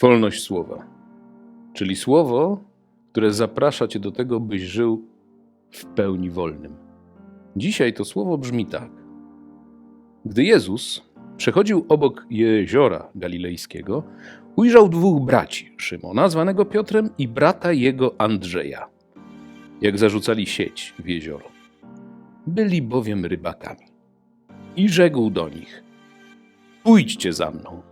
Wolność słowa, czyli słowo, które zaprasza cię do tego, byś żył w pełni wolnym. Dzisiaj to słowo brzmi tak. Gdy Jezus przechodził obok jeziora galilejskiego, ujrzał dwóch braci, Szymona, zwanego Piotrem, i brata jego Andrzeja, jak zarzucali sieć w jezioro. Byli bowiem rybakami. I rzekł do nich: Pójdźcie za mną,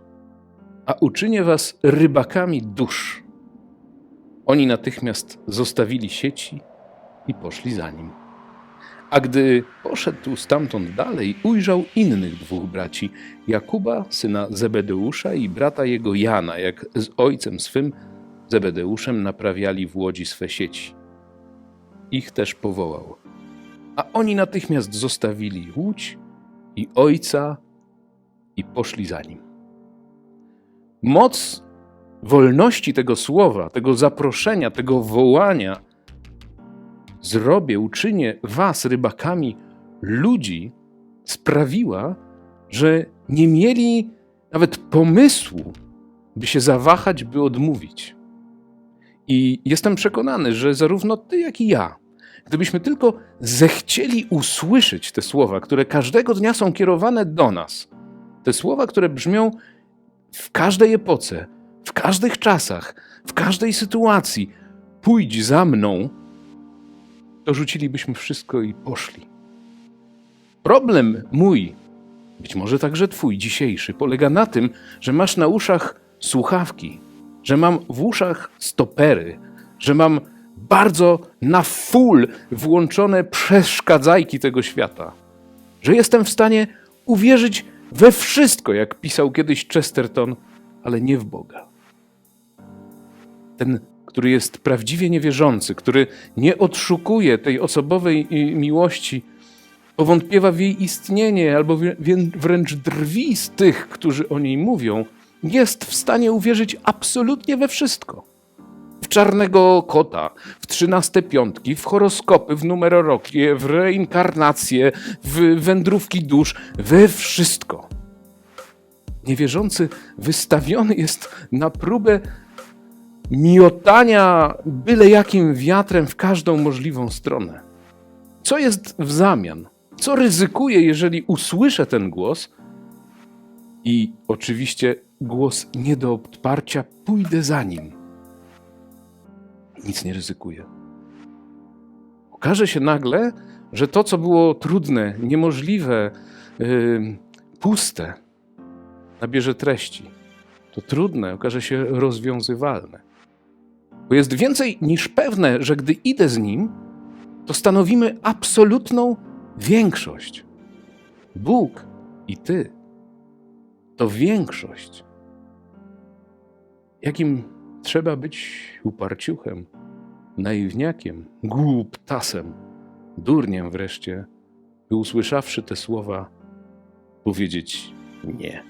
a uczynię was rybakami dusz. Oni natychmiast zostawili sieci i poszli za nim. A gdy poszedł stamtąd dalej, ujrzał innych dwóch braci, Jakuba, syna Zebedeusza i brata jego Jana, jak z ojcem swym Zebedeuszem naprawiali w łodzi swe sieci. Ich też powołał. A oni natychmiast zostawili łódź i ojca i poszli za nim. Moc wolności tego słowa, tego zaproszenia, tego wołania, zrobię, uczynię was rybakami ludzi, sprawiła, że nie mieli nawet pomysłu, by się zawahać, by odmówić. I jestem przekonany, że zarówno ty, jak i ja, gdybyśmy tylko zechcieli usłyszeć te słowa, które każdego dnia są kierowane do nas, te słowa, które brzmią w każdej epoce, w każdych czasach, w każdej sytuacji, pójdź za mną, to rzucilibyśmy wszystko i poszli. Problem mój, być może także twój dzisiejszy, polega na tym, że masz na uszach słuchawki, że mam w uszach stopery, że mam bardzo na full włączone przeszkadzajki tego świata, że jestem w stanie uwierzyć we wszystko, jak pisał kiedyś Chesterton, ale nie w Boga. Ten, który jest prawdziwie niewierzący, który nie odszukuje tej osobowej y, miłości, powątpiewa w jej istnienie albo wrę- wręcz drwi z tych, którzy o niej mówią, jest w stanie uwierzyć absolutnie we wszystko. Czarnego kota, w trzynaste piątki, w horoskopy, w numerologię, w reinkarnację, w wędrówki dusz, we wszystko. Niewierzący wystawiony jest na próbę miotania byle jakim wiatrem w każdą możliwą stronę. Co jest w zamian? Co ryzykuję, jeżeli usłyszę ten głos i oczywiście głos nie do odparcia, pójdę za nim? Nic nie ryzykuję. Okaże się nagle, że to, co było trudne, niemożliwe, yy, puste, nabierze treści. To trudne okaże się rozwiązywalne. Bo jest więcej niż pewne, że gdy idę z nim, to stanowimy absolutną większość. Bóg i ty to większość. Jakim trzeba być uparciuchem, naiwniakiem, głuptasem, durniem wreszcie, by usłyszawszy te słowa, powiedzieć nie.